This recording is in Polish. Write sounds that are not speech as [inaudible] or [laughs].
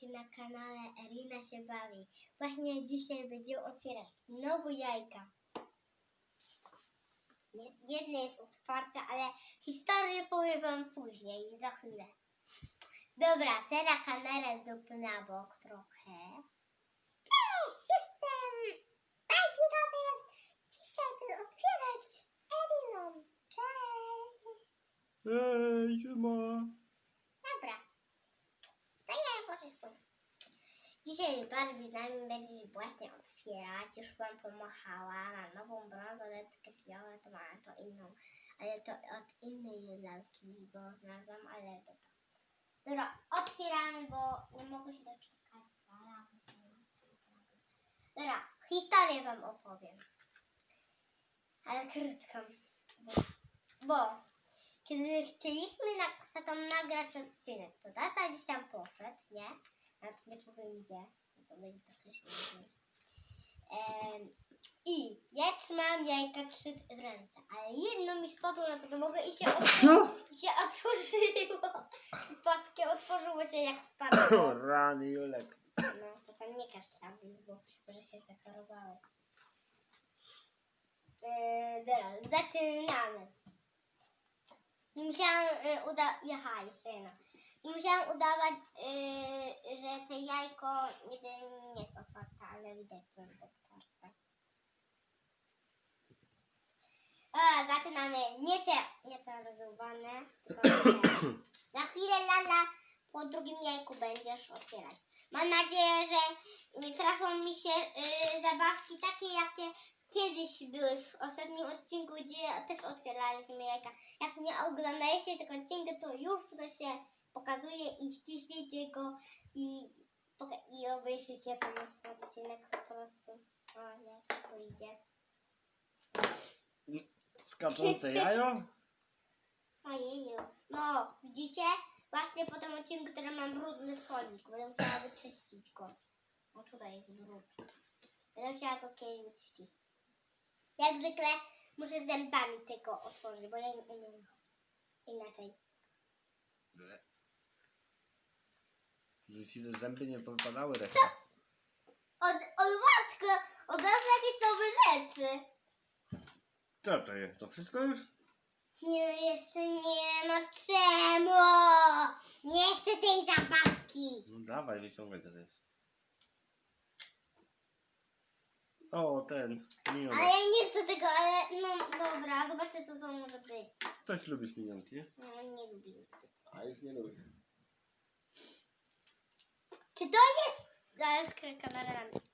na kanale Erina się bawi. Właśnie dzisiaj będziemy otwierać znowu jajka. Jedne jest otwarte, ale historię powiem wam później, za chwilę. Dobra, teraz kamerę zróbmy na bok trochę. Cześć, jestem Baby Robert. Dzisiaj będę otwierać z Eriną. Cześć. Ej, siema. To pójdę. Dzisiaj Barbie z nami będzie właśnie otwierać. Już wam pomachała. Mam nową bransoletkę fioletową, ale to inną. Ale to od innej lalki, bo znalazłam, ale dobra. Dobra, otwieramy, bo nie mogę się doczekać. Dobra, historię wam opowiem. Ale krótką. Bo, bo kiedy chcieliśmy na, tam nagrać odcinek, to tata gdzieś tam poszedł, nie? Nawet nie powiem gdzie, to będzie trochę śmieszne. I ja trzymałam jajka trzy w ręce, ale jedno mi spadło na podłogę i się, otw- i się otworzyło. Przypadkiem otworzyło się jak spadło. [clears throat] Rany Julek. No, to tam nie kaszlałbyś, bo może się zachorowałeś. Dobra, zaczynamy. I musiałam y, uda... Jeszcze jedno. Musiałam udawać, y, że to jajko niby nie jest otwarte, ale widać, że jest otwarte. A, zaczynamy. Nie te, nie te tylko te. [coughs] Za chwilę, Lala, po drugim jajku będziesz otwierać. Mam nadzieję, że nie trafią mi się y, zabawki takie, jakie kiedyś były w ostatnim odcinku, gdzie też otwieraliśmy jajka. Jak nie oglądaliście tego odcinka, to już tutaj się pokazuje i wciśnijcie go i, i obejrzyjcie ten odcinek po prostu. O, jak to idzie. Skaczące jajo? [laughs] Ojeju. No, widzicie? Właśnie po tym odcinku, który mam brudny schodik. Będę musiała wyczyścić go. O, tutaj jest brud. Będę musiała go kiedyś wyczyścić. Jak zwykle muszę zębami tylko otworzyć, bo ja nie umiem inaczej. Że ci te zęby nie popadały reszta. Od, od matko! Od razu jakieś nowe rzeczy. Co to jest? To wszystko już? Nie, jeszcze nie, no czemu? Nie chcę tej zabawki. No dawaj, wyciągaj to jest. O, ten. Ale Minionek. ja nie chcę tego, ale no dobra, zobaczę co to może być. Coś lubisz minionki? No nie lubię. A już nie lubisz. Czy to jest... Zaraz kamera na mnie.